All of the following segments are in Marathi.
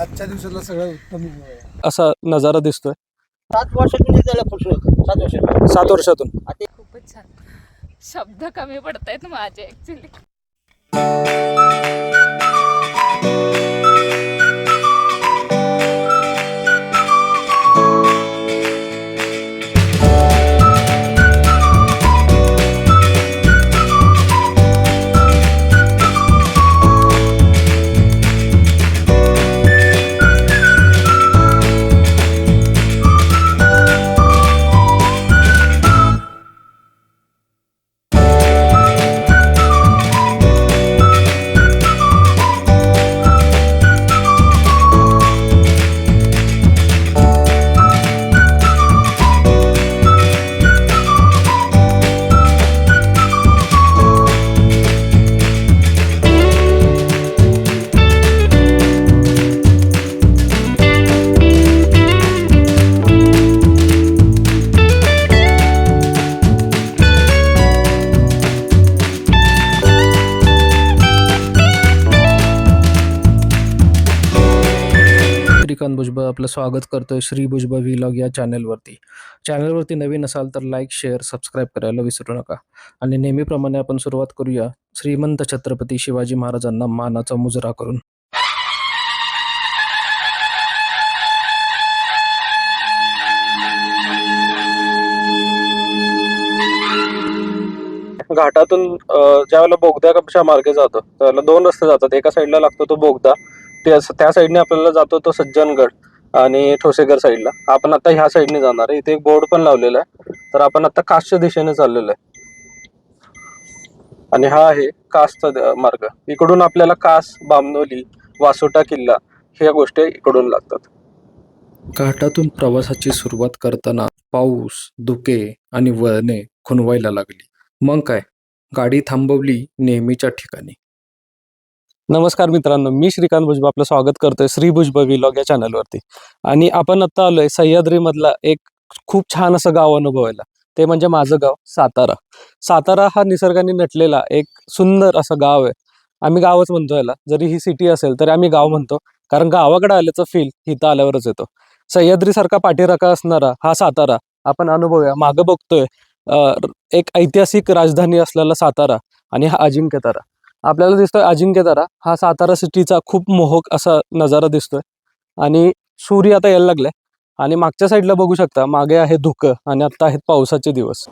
आजच्या दिवसातला सगळ्यात उत्तम असा नजारा दिसतोय. सात वर्षातून त्याला सात वर्षातून. सात वर्षातून. खूपच छान. शब्द कमी पडत आहेत माझे ऍक्च्युली आपलं स्वागत करतोय श्री भुजबळ व्हिलॉग या चॅनलवरती चॅनलवरती नवीन असाल तर लाईक शेअर सबस्क्राईब करायला विसरू नका. आणि नेहमीप्रमाणे आपण सुरुवात करूया श्रीमंत छत्रपती शिवाजी महाराजांना मानाचा मुजरा करून. घाटातून ज्यावेळेला बोगद्याच्या मार्गे जातो त्यावेळेला दोन रस्ते जातात. एका साईडला लागतो तो बोगदा त्या त्या साईडने आपल्याला जातो तो सज्जनगड. आणि ठोसेघर साईडला आपण आता ह्या साईडने जाणार आहे. इथे एक बोर्ड पण लावलेला आहे. तर आपण आता कासच्या दिशेने चाललेलो आहे. आणि हा आहे कासचा मार्ग. इकडून आपल्याला कास बामनोली वासोटा किल्ला ह्या गोष्टी इकडून लागतात. घाटातून प्रवासाची सुरुवात करताना पाऊस धुके आणि वळणे खुणवायला लागली. मग काय? गाडी थांबवली नेहमीच्या ठिकाणी. नमस्कार मित्रांनो मी श्रीकांत भुजबळ आपलं स्वागत करतोय श्री भुजबळ व्लॉग या चॅनलवरती आणि आपण आता आलोय सह्याद्रीमधला एक खूप छान असं गाव अनुभवायला. ते म्हणजे माझं गाव सातारा. सातारा हा निसर्गाने नटलेला एक सुंदर असं गाव आहे. आम्ही गावच म्हणतो याला. जरी ही सिटी असेल तरी आम्ही गाव म्हणतो. कारण गावाकडे आल्याचं फील इथं आल्यावरच येतो. सह्याद्रीसारखा पाठीराखा असणारा हा सातारा आपण अनुभवूया. मागं बघतोय एक ऐतिहासिक राजधानी असलेला सातारा आणि हा अजिंक्यतारा. आपल्याला दिसतोय अजिंक्यतारा हा सातारा सिटीचा खूप मोहक असा नजारा दिसतोय. आणि सूर्य आता यायला लागलाय. आणि मागच्या साईडला बघू शकता मागे आहे धुकं आणि आता आहेत पावसाचे दिवस.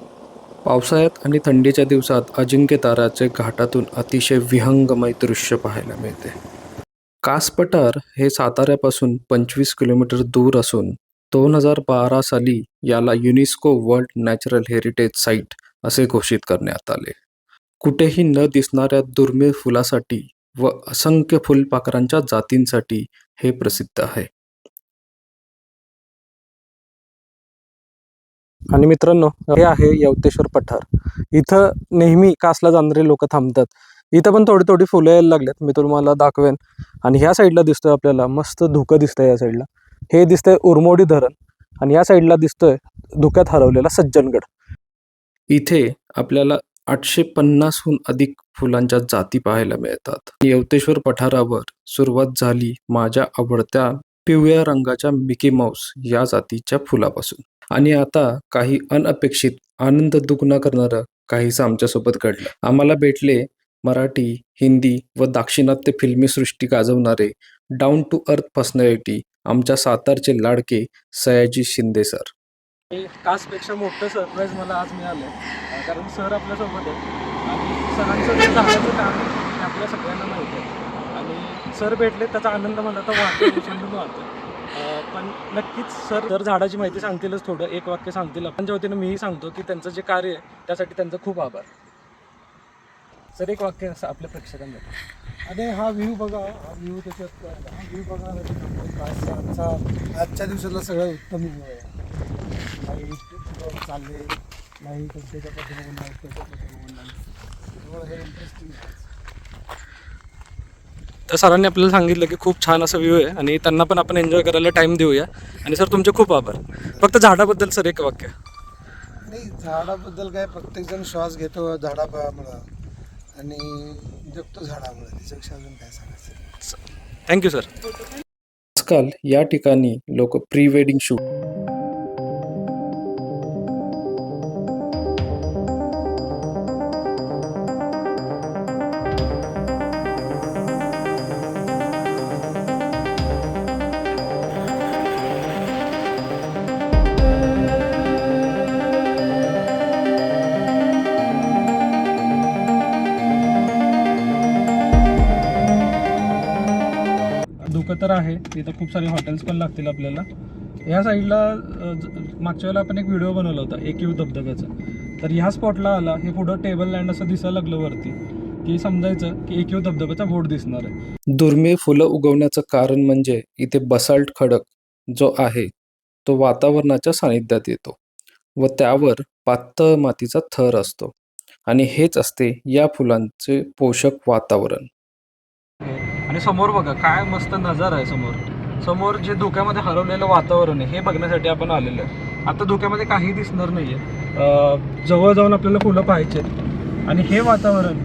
पावसाळ्यात आणि थंडीच्या दिवसात अजिंक्यताराचे घाटातून अतिशय विहंगमय दृश्य पाहायला मिळते. कासपठार हे साताऱ्यापासून पंचवीस किलोमीटर दूर असून दोन हजार बारा साली याला UNESCO world natural heritage site असे घोषित करण्यात आले. कुठेही न दिसणाऱ्या दुर्मिळ फुलासाठी व असंख्य फुलपाखरांच्या जातींसाठी हे प्रसिद्ध आहे. आणि मित्रांनो हे आहे यवतेश्वर पठार. इथं नेहमी कासला जाणारे लोक थांबतात. इथं पण थोडी थोडी फुलं यायला लागल्यात. मी तुम्हाला दाखवेन. आणि ह्या साईडला दिसतोय आपल्याला मस्त धुकं दिसतंय या साईडला. हे दिसतंय उरमोडी धरण. आणि या साईडला दिसतोय धुक्यात हरवलेला सज्जनगड. इथे आपल्याला आठशे पन्नासहून अधिक फुलांच्या जाती पाहायला मिळतात. यवतेश्वर पठारावर सुरुवात झाली माझ्या आवडत्या पिवळ्या रंगाच्या मिकी माऊस या जातीच्या फुलापासून. आणि आता काही अनपेक्षित आनंद दुग्न करणारं काहीच आमच्यासोबत घडलं. आम्हाला भेटले मराठी हिंदी व दाक्षिणात्य फिल्मी सृष्टी गाजवणारे डाऊन टू अर्थ पर्सनॅलिटी आमच्या सातारचे लाडके सयाजी शिंदे सर. कासपेक्षा मोठं सरप्राईज मला आज मिळालं कारण सर आपल्यासोबत आहे आणि सरांचं जे झाडाचं काम आहे ते आपल्या सगळ्यांना माहिती आहे. आणि सर भेटले त्याचा आनंद मला तर वाटतो विसंडून वाटतो अं, पण नक्कीच सर तर झाडाची माहिती सांगतीलच थोडं एक वाक्य सांगतील आपणच्या वतीनं मीही सांगतो की त्यांचं जे कार्य आहे त्यासाठी त्यांचं खूप आभार. सर एक वाक्य असं आपल्या प्रेक्षकांना आणि हा व्ह्यू बघा हा व्ह्यू त्याच्यात हा व्ह्यू बघा कासचा आजच्या दिवसातला सगळ्यात उत्तम व्ह्यू आहे. लाइट चालले. त्याच्या पाठीमागून त्याच्या पाठीमागून हे इंटरेस्टिंग तर सरांनी आपल्याला सांगितलं की खूप छान असं व्ह्यू आहे आणि त्यांना पण आपण एन्जॉय करायला टाईम देऊया. आणि सर तुमचे खूप आभार. फक्त झाडाबद्दल सर एक वाक्य. नाही झाडाबद्दल काय प्रत्येकजण श्वास घेतो झाडामुळं. आणि जगतो झाडामुळे. त्याच्यापेक्षा अजून काय सांगायचं? थँक्यू सर आजकाल या ठिकाणी लोक प्री वेडिंग शूट तर आहे. तिथं खूप सारे हॉटेल्स पण लागतील आपल्याला. ह्या साईडला मागच्या वेळेला आपण एक व्हिडिओ बनवला होता एक यू धबधब्याचा. तर ह्या स्पॉटला आला हे पुढं टेबल लँड असं दिसायला लागलं वरती की समजायचं की एक यू धबधब्याचा बोर्ड दिसणार आहे. दुर्मिळ फुलं उगवण्याचं कारण म्हणजे इथे बसाल्ट खडक जो आहे तो वातावरणाच्या सानिध्यात येतो व त्यावर पातळ मातीचा थर असतो. आणि हेच असते या फुलांचे पोषक वातावरण. आणि समोर बघा काय मस्त नजारा आहे समोर. समोर जे धुक्यामध्ये हरवलेलं वातावरण आहे हे बघण्यासाठी आपण आलेलो आहे. आता धुक्यामध्ये काही दिसणार नाही आहे जवळ जाऊन आपल्याला फुलं पाहायचे आणि हे वातावरण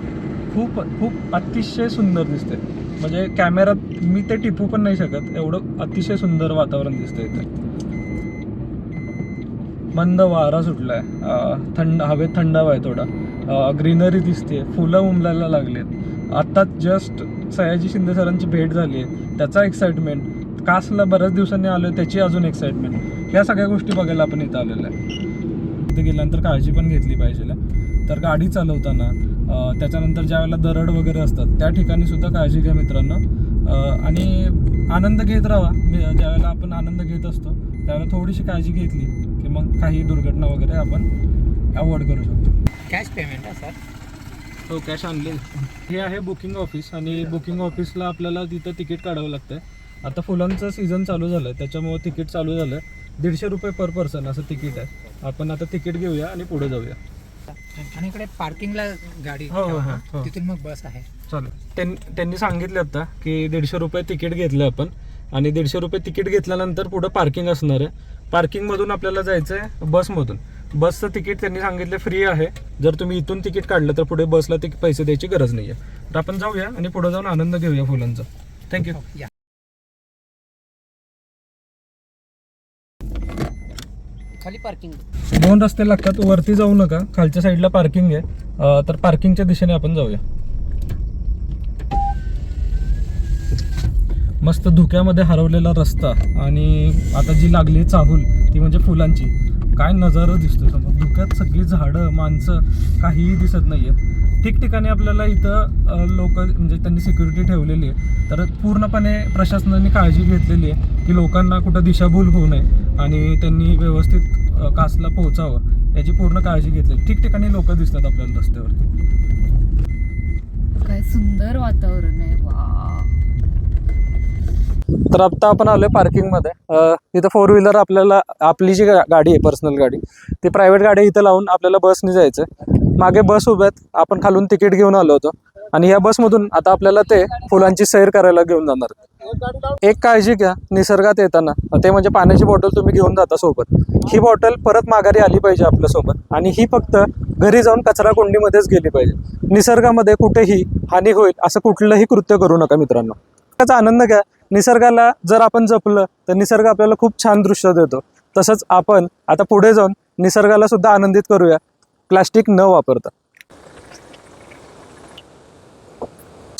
खूप खूप अतिशय सुंदर दिसते म्हणजे कॅमेरात मी ते टिपू पण नाही शकत एवढं अतिशय सुंदर वातावरण दिसतं इथे. मंद वारा सुटलाय. थंड हवेत थंडावा आहे थोडा. ग्रीनरी दिसते फुलं उमलायला लागलेत. आत्ताच जस्ट सयाजी शिंदे सरांची भेट झाली आहे. त्याचा एक्साइटमेंट कासला बऱ्याच दिवसांनी आलो त्याची अजून एक्साइटमेंट ह्या सगळ्या गोष्टी बघायला आपण इथं आलेल्या आहे. तिथे गेल्यानंतर काळजी पण घेतली पाहिजे. तर गाडी चालवताना त्याच्यानंतर ज्या वेळेला दरड वगैरे असतात त्या ठिकाणी सुद्धा काळजी घ्या मित्रांनो. आणि आनंद घेत राहा. मी- ज्या वेळेला आपण आनंद घेत असतो त्यावेळेला थोडीशी काळजी घेतली की मग काही दुर्घटना वगैरे आपण अवॉइड करू शकतो. कॅश पेमेंट आहे सर हो कॅश आणले. हे आहे बुकिंग ऑफिस आणि बुकिंग ऑफिसला आपल्याला तिथं तिकीट काढावं लागतं आता फुलांचं सीझन चालू झालं आहे त्याच्यामुळे तिकीट चालू झालं. आहे दीडशे रुपये पर पर्सन असं तिकीट आहे. आपण आता तिकीट घेऊया आणि पुढे जाऊया. आणि इकडे पार्किंगला गाडी हो, हो, ठेवा. हो. तिथून मग बस आहे. चालेल. त्यां त्यांनी सांगितलं आता की दीडशे रुपये तिकीट घेतलं आपण. आणि दीडशे रुपये तिकीट घेतल्यानंतर पुढं पार्किंग असणार आहे. पार्किंगमधून आपल्याला जायचं आहे बसमधून बसचं तिकीट त्यांनी सांगितलं फ्री आहे. जर तुम्ही इथून तिकीट काढलं तर पुढे बसला ते पैसे द्यायची गरज नाही आहे तर आपण जाऊया आणि पुढे जाऊन आनंद घेऊया फुलांचा. थँक्यू खाली पार्किंग दोन रस्ते लागतात. वरती जाऊ नका. खालच्या साईडला पार्किंग आहे. तर पार्किंगच्या दिशेने आपण जाऊया. मस्त धुक्यामध्ये हरवलेला रस्ता आणि आता जी लागली चाहूल ती म्हणजे फुलांची. काय नजारा दिसतो समोर? धुक्यात सगळी झाडं माणसं काहीही दिसत नाही आहेत ठिकठिकाणी आपल्याला इथं लोक म्हणजे त्यांनी सिक्युरिटी ठेवलेली आहे. तर पूर्णपणे प्रशासनाने काळजी घेतलेली आहे की लोकांना कुठं दिशाभूल होऊ नये आणि त्यांनी व्यवस्थित कासला पोहोचावं याची पूर्ण काळजी घेतली ठिकठिकाणी लोक दिसतात आपल्याला रस्त्यावरती. काय सुंदर वातावरण आहे. वा. तर आता आपण आलोय पार्किंगमध्ये इथं फोर व्हीलर आपल्याला आपली जी गाडी आहे पर्सनल गाडी ती प्रायव्हेट गाडी इथं लावून आपल्याला बसने जायचं मागे बस उभ्यात आपण खालून तिकीट घेऊन आलो होतो. आणि या बसमधून आता आपल्याला ते फुलांची सैर करायला घेऊन जाणार एक काळजी घ्या. निसर्गात येताना. ते म्हणजे पाण्याची बॉटल तुम्ही घेऊन जाता सोबत. ही बॉटल परत माघारी आली पाहिजे आपल्यासोबत आणि ही फक्त घरी जाऊन कचरा कुंडीमध्येच गेली पाहिजे. निसर्गामध्ये कुठेही हानी होईल असं कुठलंही कृत्य करू नका मित्रांनो. त्याचा आनंद घ्या. निसर्गाला जर आपण जपलं तर निसर्ग आपल्याला खूप छान दृश्य देतो. तसंच आपण आता पुढे जाऊन निसर्गाला सुद्धा आनंदित करूया. प्लास्टिक न वापरता.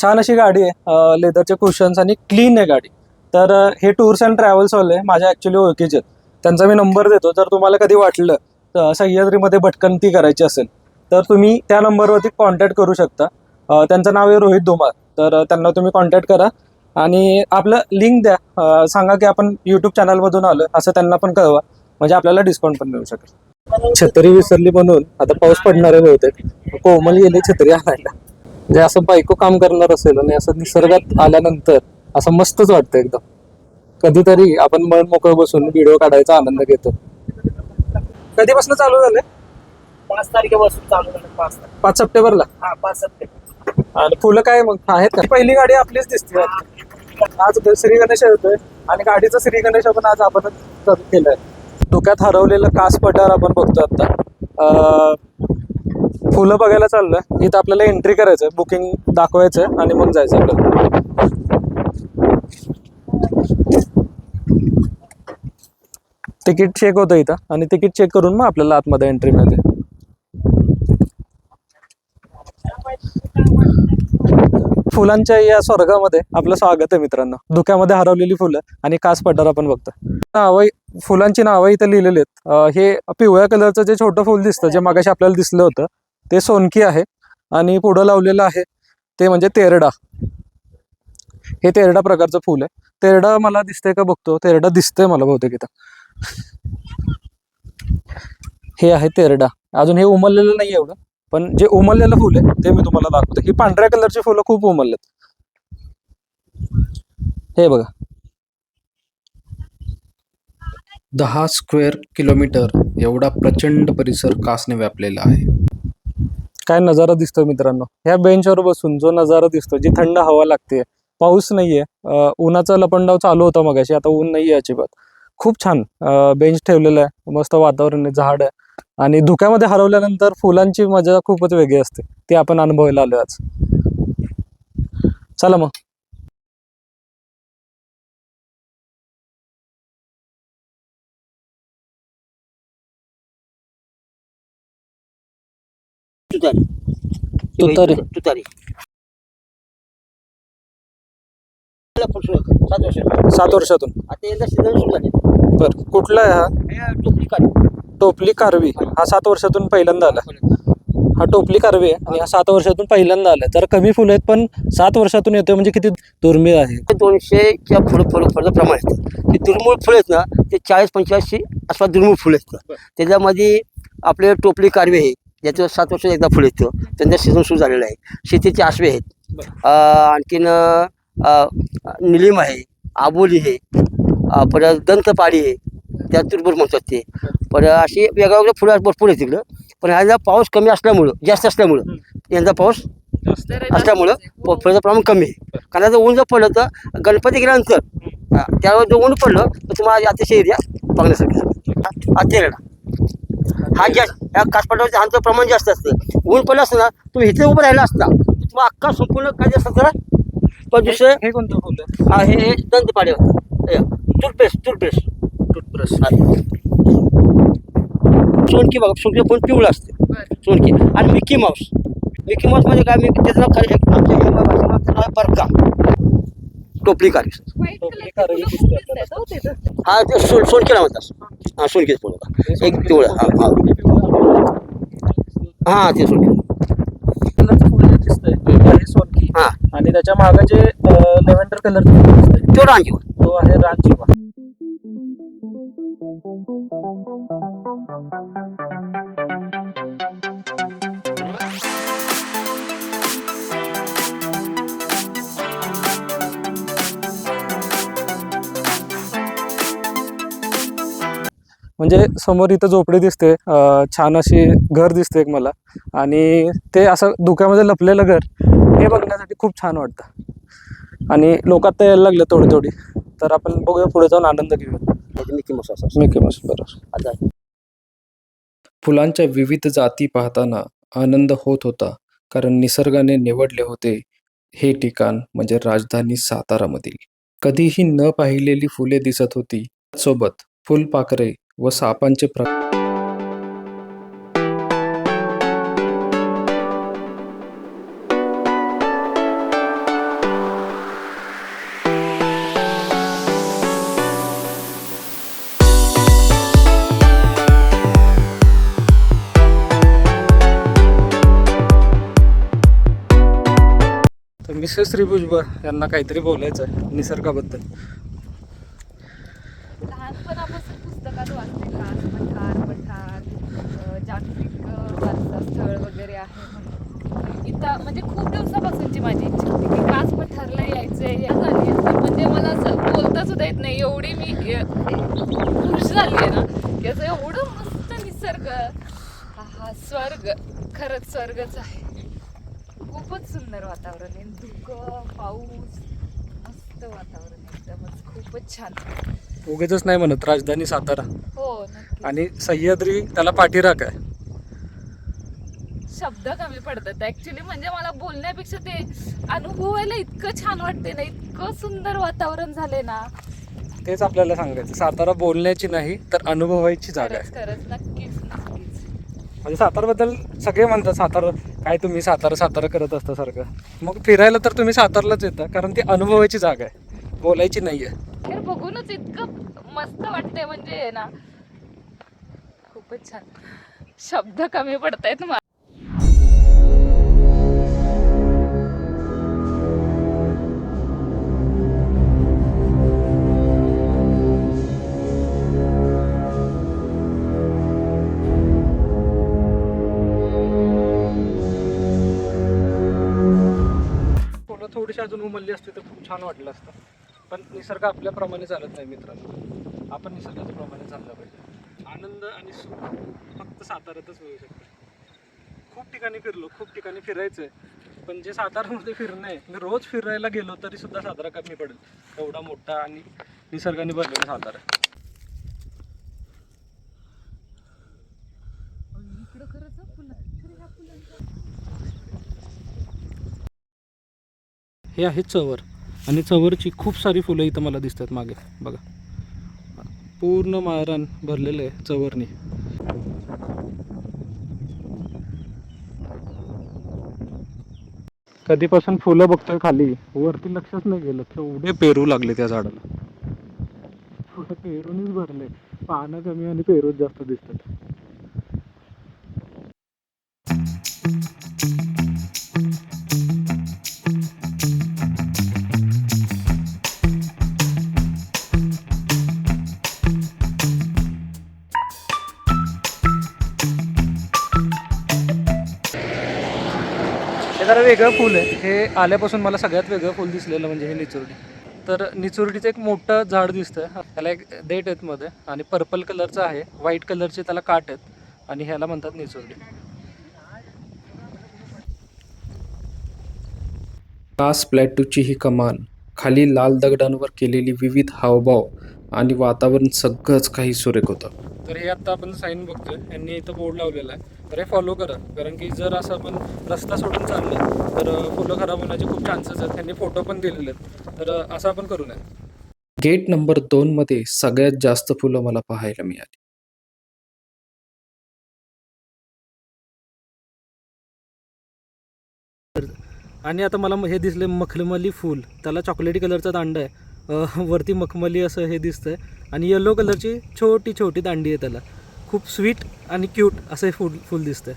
छान अशी गाडी आहे लेदरचे कुशन्स आणि क्लीन आहे गाडी. तर हे टूर्स अँड ट्रॅव्हल्सवाले माझ्या ॲक्च्युली ओळखीचे आहेत. त्यांचा मी नंबर देतो. जर तुम्हाला कधी वाटलं तर सह्याद्रीमध्ये भटकंती करायची असेल तर तुम्ही त्या नंबरवरती कॉन्टॅक्ट करू शकता. त्यांचं नाव आहे रोहित धुमाळ. तर त्यांना तुम्ही कॉन्टॅक्ट करा. आणि आपलं लिंक द्या. अ, सांगा की आपण यूट्यूब चॅनलमधून आलो असं त्यांना पण कळवा. म्हणजे आपल्याला डिस्काउंट पण मिळू शकेल. छत्री विसरली म्हणून आता पाऊस पडणार आहे बहुतेक. कोमल गेली छत्री आणायला. म्हणजे असं बायको काम करणार असेल आणि असं निसर्गात आल्यानंतर असं मस्तच वाटतं एकदम. कधीतरी आपण मन मोकळं बसून व्हिडिओ काढायचा आनंद घेतो. कधीपासून चालू झालंय? पाच तारखेपासून चालू झालं पाच तारीख. पाच सप्टेंबरला? हा पाच सप्टेंबर. आणि फुलं काय मग? आहेत का? पहिली गाडी आपलीच दिसते. आज श्री गणेश येतोय. आणि गाडीचं श्री गणेश आपण आज आपणच केलंय. डोक्यात हरवलेलं कास पठार आपण बघतो आता. फुलं बघायला चाललोय. इथं आपल्याला एंट्री करायचं बुकिंग दाखवायचंय आणि मग जायचं आपल्याला. तिकीट चेक होतं इथं. आणि तिकीट चेक करून मग आपल्याला आतमध्ये एंट्री मिळते. फुलांच्या या स्वर्गामध्ये आपलं स्वागत आहे मित्रांनो. धुक्यामध्ये हरवलेली फुलं आणि कास पठार आपण बघतो नावं फुलांची नावं इथं लिहिलेली आहेत. हे पिवळ्या कलरचं जे छोटं फुल दिसतं जे मगाशी आपल्याला दिसलं होतं ते सोनकी आहे आणि पुढं लावलेलं आहे ते म्हणजे तेरडा. हे तेरडा प्रकारचं फुल आहे. तेरडा मला दिसतंय का बघतो? तेरडा दिसतंय मला बहुतेक इथं. हे आहे तेरडा. अजून हे उमललेलं नाही एवढं. पण जे उमललेलं फुल आहे ते मी तुम्हाला दाखवतो. ही पांढऱ्या कलरची फुलं खूप उमललेत. हे बघा. दहा स्क्वेअर किलोमीटर एवढा प्रचंड परिसर कासने व्यापलेला आहे. काय नजारा दिसतोय मित्रांनो. ह्या बेंचवर बसून जो नजारा दिसतो जी थंड हवा लागते पाऊस नाहीये उन्हाचा लपंडाव चालू होता मगाशी आता ऊन नाहीये अजिबात. खूप छान बेंच ठेवलेला आहे मस्त वातावरण आहे झाड आहे. आणि धुक्यामध्ये हरवल्यानंतर फुलांची मजा खूपच वेगळी असते. ती आपण अनुभवायला आलो आज. चला मग. तुतारी तुतारी. तुतारी सात वर्ष सात वर्षातून. आता यंदा सीझन सुरू झाले बर कुठला आहे हे टोपली काढ. टोपली कारवी हा सात वर्षातून पहिल्यांदा आला. हा टोपली कारवी आहे आणि हा सात वर्षातून पहिल्यांदा आला. तर कमी फुलं आहेत पण सात वर्षातून येतोय म्हणजे किती दुर्मिळ आहे? दोनशे किंवा फुलं फुलं फुलं प्रमाण आहेत ते दुर्मिळ फुलं आहेत ना ते चाळीस पंच्याऐंशी आसपास दुर्मिळ फुलं आहेत. त्याच्यामध्ये आपले टोपली कारवे आहे ज्याचं सात वर्ष एकदा फुलं येतं. त्यांचा सीझन सुरू झालेला आहे. शेतीचे आसवे आहेत. आणखीन निलीम निलिम आहे आबोली आहे परत दंतपाळी आहे. त्या तुरबूर म्हणतात ते पण अशी वेगळ्या वेगळ्या फुलं भरपूर आहे तिकडं. पण ह्याला पाऊस कमी असल्यामुळं जास्त असल्यामुळं यंदा पाऊस असल्यामुळं फळाचं प्रमाण कमी आहे. कारण आता ऊन जर पडलं तर गणपती गेल्यानंतर त्यावेळेस जर ऊन पडलं तर तुम्हाला अतिशय एरिया बघण्यासारखं. अतिरेडा हा जास्त ह्या कासपाटावरच्या हांचं प्रमाण जास्त असतं. ऊन पडलं असतं ना तुम्ही इथे उभं राहिला असता तुम्हाला अख्खा संपूर्ण काय जास्त असतं पण दुसरं हे कोणतं हा, हे दंतपाडे होतं. टूथपेस्ट टूथपेस्ट टूथब्रश सोनकी बघा सोनकी पण पिवळं असते. सोनकी. आणि मिकी माऊस मिकी माऊस म्हणजे काय? मी त्याचं नाव खाली आमच्या त्याचं नाव बरका. टोपली कारी. कलर हो हा ते सोन सोनकीला म्हणतात हा सोनकीच फुल होता. एक पिवळं हा हा. हा ते सोनकी. सोनकी. हा. आणि त्याच्यामागे जे लेव्हेंडर दिसतंय तो रांगी तो आहे रानजीवा म्हणजे समोर इथं झोपडी दिसते छान अशी घर दिसते एक मला. आणि ते असं धुक्यामध्ये लपलेलं घर हे बघण्यासाठी खूप छान वाटतं. आणि लोक आता यायला लागलं थोडी थोडी तर आपण बघूया पुढे जाऊन आनंद घेऊया. मिकी मिकी बरोबर फुलांच्या विविध जाती पाहताना आनंद होत होता कारण निसर्गाने निवडले होते. हे ठिकाण म्हणजे राजधानी सातारामधील. कधीही न पाहिलेली फुले दिसत होती. सोबत फुलपाखरे व सापांचे प्र तर मिसेस यांना काहीतरी बोलायचं आहे निसर्गाबद्दल. लहानपणापासून पुस्तकात वाचते कास पठार पठार जागतिक अं, वारसा स्थळ वगैरे आहे इथं म्हणजे खूप दिवसापासूनची माझी इच्छा होती की कास पठारला यायचंय या झाली म्हणजे मला असं बोलता सुद्धा येत नाही. एवढी मी अं, खुश झाली आहे ना की असं एवढं मस्त निसर्ग हा हा स्वर्ग खरंच स्वर्गच आहे. खूपच सुंदर वातावरण आहे. धुकं पाऊस मस्त वातावरण आहे एकदमच खूपच छान. उगेच नाही म्हणत राजधानी सातारा. हो नक्की आणि सह्याद्री त्याला पाठीराख आहे शब्द कमी पडतात. ऍक्च्युली म्हणजे मला बोलण्यापेक्षा ते अनुभवायला इतकं छान वाटते ना इतकं सुंदर वातावरण झाले ना. तेच आपल्याला सांगायचं. सातारा बोलण्याची नाही तर अनुभवायची जागा आहे. खरंच खरंच. नक्कीच नक्कीच म्हणजे सातारबद्दल सगळे म्हणतात सातारा काय तुम्ही सातारा सातारा करत असता सारखं. मग फिरायला तर तुम्ही सातारलाच येता कारण ती अनुभवायची जागा आहे. बोलायची नाही आहे हे बघूनच इतकं मस्त वाटतंय म्हणजे ना. खूपच छान. शब्द कमी पडतायत मला फुलं अजून उमलली असते तर खूप छान वाटलं असतं. पण निसर्ग आपल्याप्रमाणे चालत नाही मित्रांनो. आपण निसर्गाच्या प्रमाणे चाललं पाहिजे. आनंद आणि सुख फक्त साताऱ्यातच मिळू शकतं. खूप ठिकाणी फिरलो खूप ठिकाणी फिरायचं आहे पण जे सातारामध्ये फिरणं आहे मी रोज फिरायला गेलो तरीसुद्धा सातारा कमी पडेल. एवढा मोठा आणि निसर्गाने भरलेला सातारा आहे. इकडं खरंच हं फुलं. खरं ह्या फुलांचं हे आहे चवर. आणि चवरची खूप सारी फुलं इथं मला दिसतात मागे. बघा. पूर्ण मारण भरलेलं आहे चवरनी. कधीपासून फुलं बघतोय खाली? वरती लक्षच नाही गेलं. तेवढे पेरू लागले त्या झाडाला. पेरूनच भरले पानं कमी आणि पेरूच जास्त दिसतात. वेगळं फूल आहे. हे आल्यापासून मला सगळ्यात वेगळं फूल दिसलेलं म्हणजे हे निचुर्डी. तर निचुर्डीचं एक मोठं झाड दिसतं त्याला एक डेट आहेत मध्ये आणि पर्पल कलरचं आहे. व्हाईट कलरचे त्याला काट आहेत आणि ह्याला म्हणतात निचुर्डी. कास प्लॅटूची ही कमान खाली लाल दगडांवर केलेली विविध हावभाव आणि वातावरण सगळंच काही सुरेख होतं. तर हे आता आपण साईन बघतोय. यांनी इथं बोर्ड लावलेला आहे. तर हे फॉलो करा. कारण की जर असं आपण रस्ता सोडून चाललं तर फुलं खराब होण्याचे खूप चान्सेस आहेत. त्यांनी फोटो पण दिलेले आहेत. तर असं आपण करू नये. गेट नंबर दोन मध्ये सगळ्यात जास्त फुलं मला पाहायला मिळाली. आणि आता मला हे दिसले मखमली फूल. त्याला चॉकलेटी कलरचा दांडा आहे. वरती मखमली असं हे दिसतंय. आणि येलो कलरची छोटी छोटी दांडी आहे त्याला. खूप स्वीट आणि क्यूट असं हे फूल फूल दिसतंय.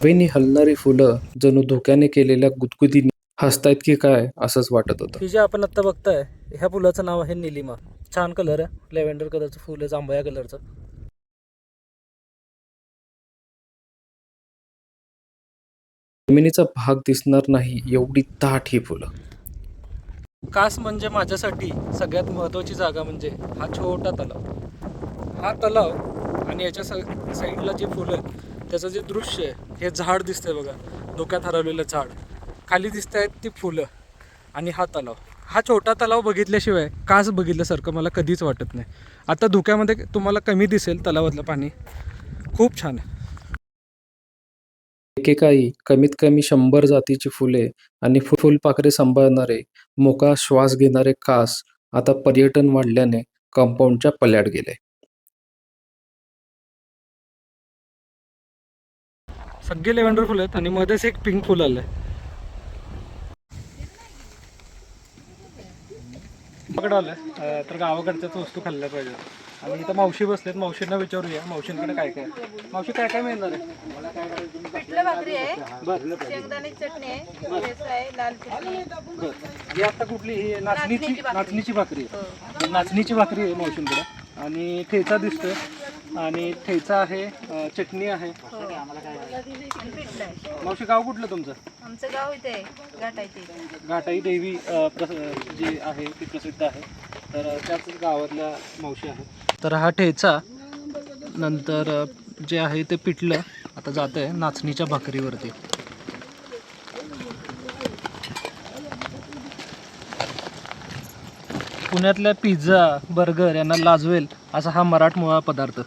हवेनी हलणारी फुलं जणू धोक्याने केलेल्या गुदगुदी हसतायत की काय असंच वाटत होतं. ही जे आपण आत्ता बघताय ह्या फुलाचं नाव आहे निलिमा. छान कलर आहे. लेव्हेंडर कलरचं फुल आहे जांभळ्या कलरचं जमिनीचा भाग दिसणार नाही एवढी दाट ही फुलं. कास म्हणजे माझ्यासाठी सगळ्यात महत्त्वाची जागा म्हणजे हा छोटा तलाव. हा तलाव आणि याच्या स साईडला जे फुलं आहेत त्याचं जे दृश्य आहे हे झाड दिसतंय बघा. डोक्यात हरवलेलं झाड. खाली दिसत आहेत ती फुलं आणि हा तलाव. हा छोटा तलाव बघितल्याशिवाय कास बघितल्यासारखं मला कधीच वाटत नाही. आता धुक्यामध्ये तुम्हाला कमी दिसेल तलावातलं पाणी. खूप छान आहे. एकेकाळी कमीत कमी शंभर जातीची फुले आणि फुलपाखरे सांभाळणारे मोका श्वास घेणारे कास आता पर्यटन वाढल्याने कंपाऊंडच्या पल्याड गेले. सगळे लेव्हेंडर फुलं आहेत आणि मध्येच एक पिंक फुल आलंय. अं, तर गावाकडच्याच वस्तू खाल्ल्या पाहिजेत. आणि इथं मावशी बसलेत. मावशींना विचारूया. मावशींकडे काय काय. मावशी काय काय मिळणार आहे? पिठलं भाकरी आहे. शेंगदाणे चटणी आहे. ठेचा आहे लाल चटणी आहे. बरं. ही आता कुठली? ही नाचणीची नाचणीची भाकरी. नाचणीची भाकरी आहे. नाचणीची भाकरी आहे मावशींकडे. आणि ठेचा दिसतोय. आणि ठेचा आहे अं, चटणी आहे. आणि पिठलं आहे मावशी गाव कुठलं तुमचं? आमचं गाव इथे आहे. घाटाई देवी अ, प्रस जी आहे ती प्रसिद्ध आहे. तर अ, त्याच गावातल्या मावशी आहेत. तर हा ठेचा नंतर जे आहे ते पिठलं आता जात आहे नाचणीच्या भाकरीवरती. पुण्यातल्या पिझ्झा बर्गर यांना लाजवेल असा हा मराठमोळा पदार्थ.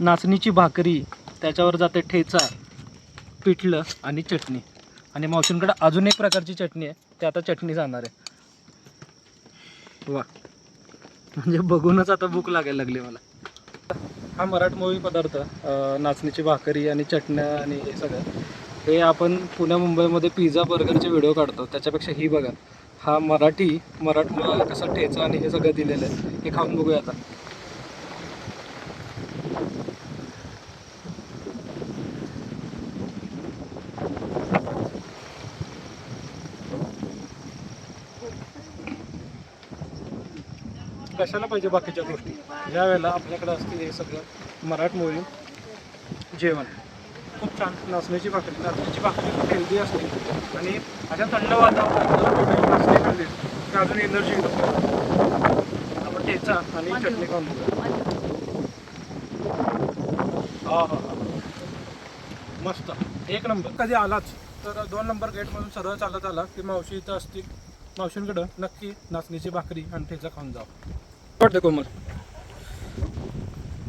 नाचणीची भाकरी त्याच्यावर जाते ठेचा पिठलं आणि चटणी. आणि मावशींकडे अजून एक प्रकारची चटणी आहे ते आता चटणी जाणार आहे. वा. म्हणजे बघूनच आता भूक लागायला लागली मला. हा मराठमोळी पदार्थ नाचणीची भाकरी आणि चटण्या आणि हे सगळं हे आपण पुण्या मुंबईमध्ये पिझ्झा बर्गरचे व्हिडिओ काढतो. त्याच्यापेक्षा ही बघा. हा मराठी मराठमोळा कसा ठेचा आणि हे सगळं दिलेलं आहे. हे खाऊन बघूया आता. कशाला पाहिजे बाकीच्या गोष्टी? ज्या वेळेला आपल्याकडे असते हे सगळं मराठमोळी जेवण. खूप छान. नाचण्याची भाकरी. नाचण्याची भाकरी खूप हेल्दी असते. आणि अशा थंड वातावरणात नाचणी खाल्ली की अजून एनर्जी आपण ठेचा आणि चटणी खाऊन हां हा हा हा. मस्त. एक नंबर. कधी आलाच तर दोन नंबर गेटमधून सरळ चालत आला की मावशी इथं असतील. मावशींकडं नक्की नाचणीची भाकरी आणि ठेचा खाऊन जा. वाटतं कोमल.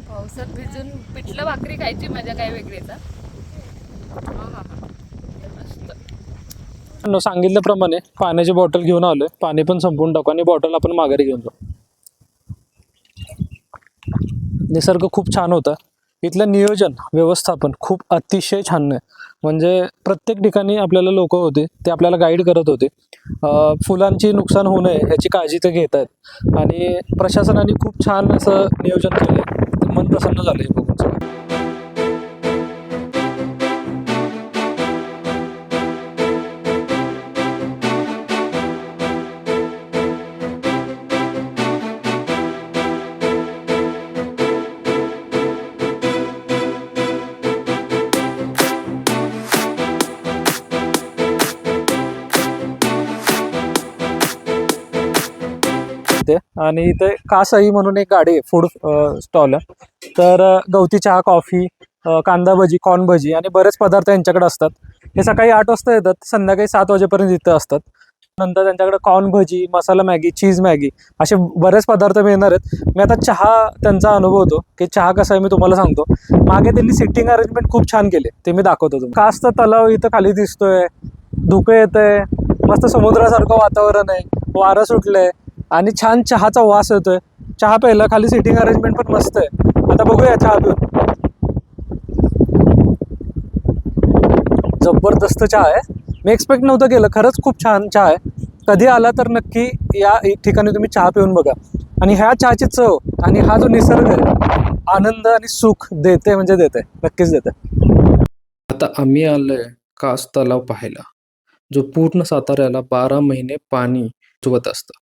पावसात भिजून पिठलं भाकरी खायची मजा काय वेगळीच. मस्त. सांगितल्याप्रमाणे पाण्याची बॉटल घेऊन आलोय. पाणी पण संपवून टाकू आणि बॉटल आपण माघारी घेऊन जाऊ. निसर्ग खूप छान होता. इथलं नियोजन व्यवस्थापन खूप अतिशय छान आहे. म्हणजे प्रत्येक ठिकाणी आपल्याला लोक होते ते आपल्याला गाईड करत होते. फुलांची नुकसान होऊ नये ह्याची काळजी ते घेत आहेत. आणि प्रशासनाने खूप छान असं नियोजन केलं मन प्रसन्न झालं आहे बघून आणि इथे कासाई म्हणून एक गाडी आहे फूड स्टॉल तर गवती चहा कॉफी कांदा भजी कॉर्न भजी आणि बरेच पदार्थ यांच्याकडे असतात. हे सकाळी आठ वाजता येतात संध्याकाळी सात वाजेपर्यंत इथं असतात. नंतर त्यांच्याकडे corn bhaji masala Maggi cheese Maggi असे बरेच पदार्थ मिळणार आहेत. मी आता चहा त्यांचा अनुभवतो की चहा कसा आहे मी तुम्हाला सांगतो. मागे त्यांनी सिटिंग अरेंजमेंट खूप छान केले ते मी दाखवतो तुम्ही कास्त तलाव इथं खाली दिसतोय धुकं येतंय मस्त समुद्रासारखं वातावरण आहे वारं सुटलंय. आणि छान चहाचा वास येतोय. चहा प्यायला खाली सिटिंग अरेंजमेंट पण मस्त आहे. आता बघूया चहा पिऊन. जबरदस्त चहा आहे. मी एक्सपेक्ट नव्हतं केलं. खरंच खूप छान चहा आहे. कधी आला तर नक्की या ठिकाणी तुम्ही चहा पिऊन बघा. आणि ह्या चहाची चव आणि हा जो निसर्ग आहे आनंद आणि सुख देते म्हणजे देते. नक्कीच देते. आता आम्ही आलोय कास तलाव पाहायला जो पूर्ण साताऱ्याला बारा महिने पाणी चुवत असतं.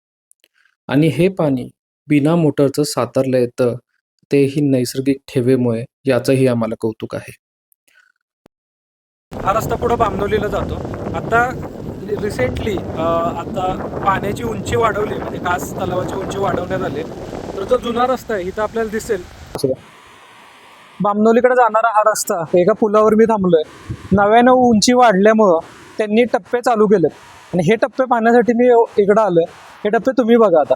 आणि हे पाणी बिना मोटरचं सातारला येतं तेही नैसर्गिक ठेवेमुळे याचंही आम्हाला कौतुक आहे. हा रस्ता पुढे बामनोलीला जातो. आता रिसेंटली आता पाण्याची उंची वाढवली म्हणजे कास तलावाची उंची वाढवण्यात आली. तर जो जुना रस्ता आहे इथं आपल्याला दिसेल. बामनोलीकडे जाणारा हा रस्ता एका पुलावर मी थांबलोय. नव्यानं उंची वाढल्यामुळं त्यांनी टप्पे चालू केलेत. आणि हे टप्पे पाहण्यासाठी मी इकडं आलोय. हे टप्पे तुम्ही बघा आता.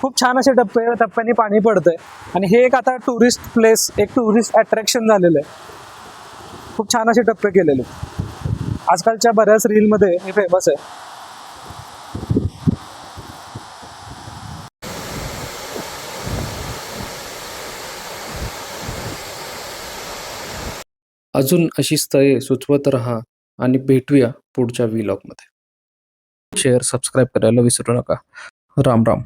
खूप छान असे टप्पे टप्प्याने पाणी पडतंय. आणि हे एक आता टुरिस्ट प्लेस एक टुरिस्ट अट्रॅक्शन झालेलं आहे. खूप छान असे टप्पे केलेले. आजकालच्या बऱ्याच रीलमध्ये हे फेमस आहे. अजून अशी स्थळे सुचवत रहा आणि भेटूया पुढच्या व्हिलॉगमध्ये शेअर सबस्क्राईब करायला विसरू नका. राम राम.